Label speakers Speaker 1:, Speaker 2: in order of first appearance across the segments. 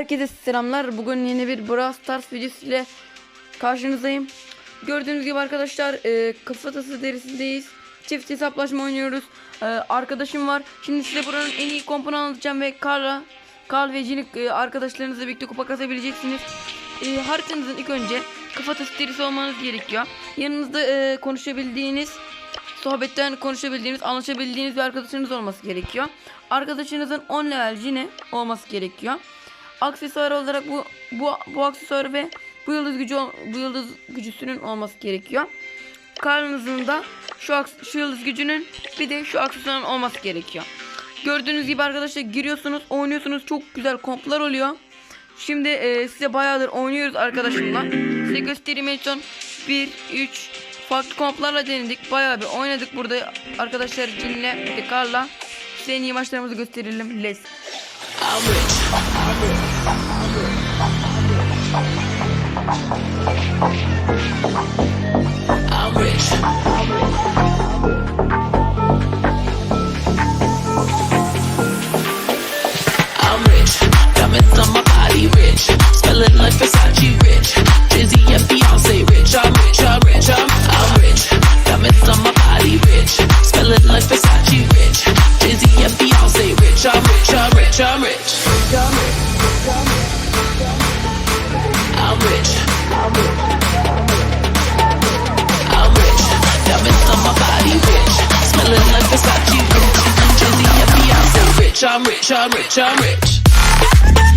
Speaker 1: Herkese selamlar. Bugün yeni bir Brawl Stars videosu ile karşınızdayım. Gördüğünüz gibi arkadaşlar e, kafatası derisindeyiz. Çift hesaplaşma oynuyoruz. E, arkadaşım var. Şimdi size buranın en iyi kompunu anlatacağım ve Karla, Karl ve Cinik e, arkadaşlarınızla birlikte kupa kasabileceksiniz. E, haritanızın ilk önce kafatası derisi olmanız gerekiyor. Yanınızda e, konuşabildiğiniz sohbetten konuşabildiğiniz, anlaşabildiğiniz bir arkadaşınız olması gerekiyor. Arkadaşınızın 10 level cine olması gerekiyor. Aksesuar olarak bu bu bu aksesuar ve bu yıldız gücü bu yıldız gücüsünün olması gerekiyor. Karnınızın da şu şu yıldız gücünün bir de şu aksesuarın olması gerekiyor. Gördüğünüz gibi arkadaşlar giriyorsunuz, oynuyorsunuz. Çok güzel komplar oluyor. Şimdi e, size bayağıdır oynuyoruz arkadaşımla. Size göstereyim en son 1 3 farklı komplarla denedik. Bayağı bir oynadık burada arkadaşlar Cin'le Karla. Size en iyi maçlarımızı gösterelim. Let's
Speaker 2: I'm rich. I'm rich. I'm rich. Rich. I'm rich. I'm rich. I'm rich.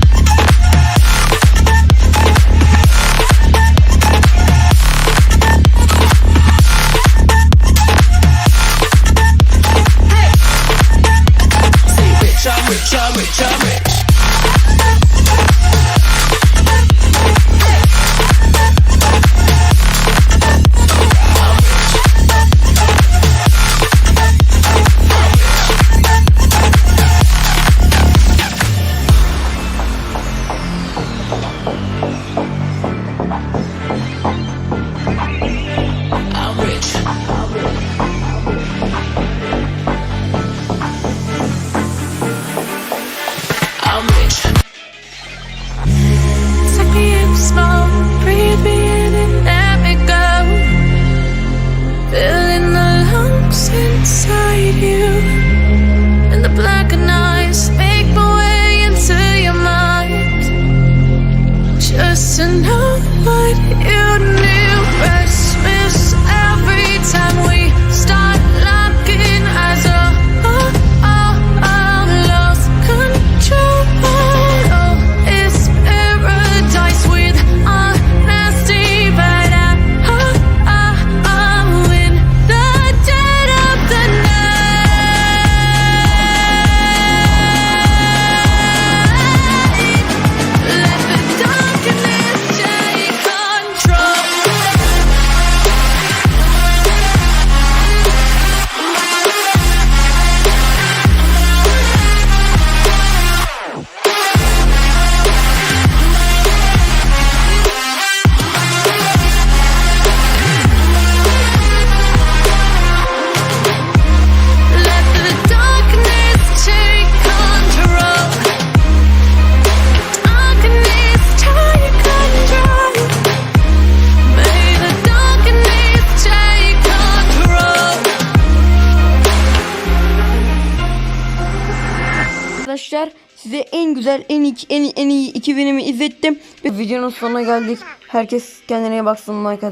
Speaker 1: Arkadaşlar size en güzel en iyi en en iyi iki filmi izlettim. Videonun sonuna geldik. Herkes kendine baksın like.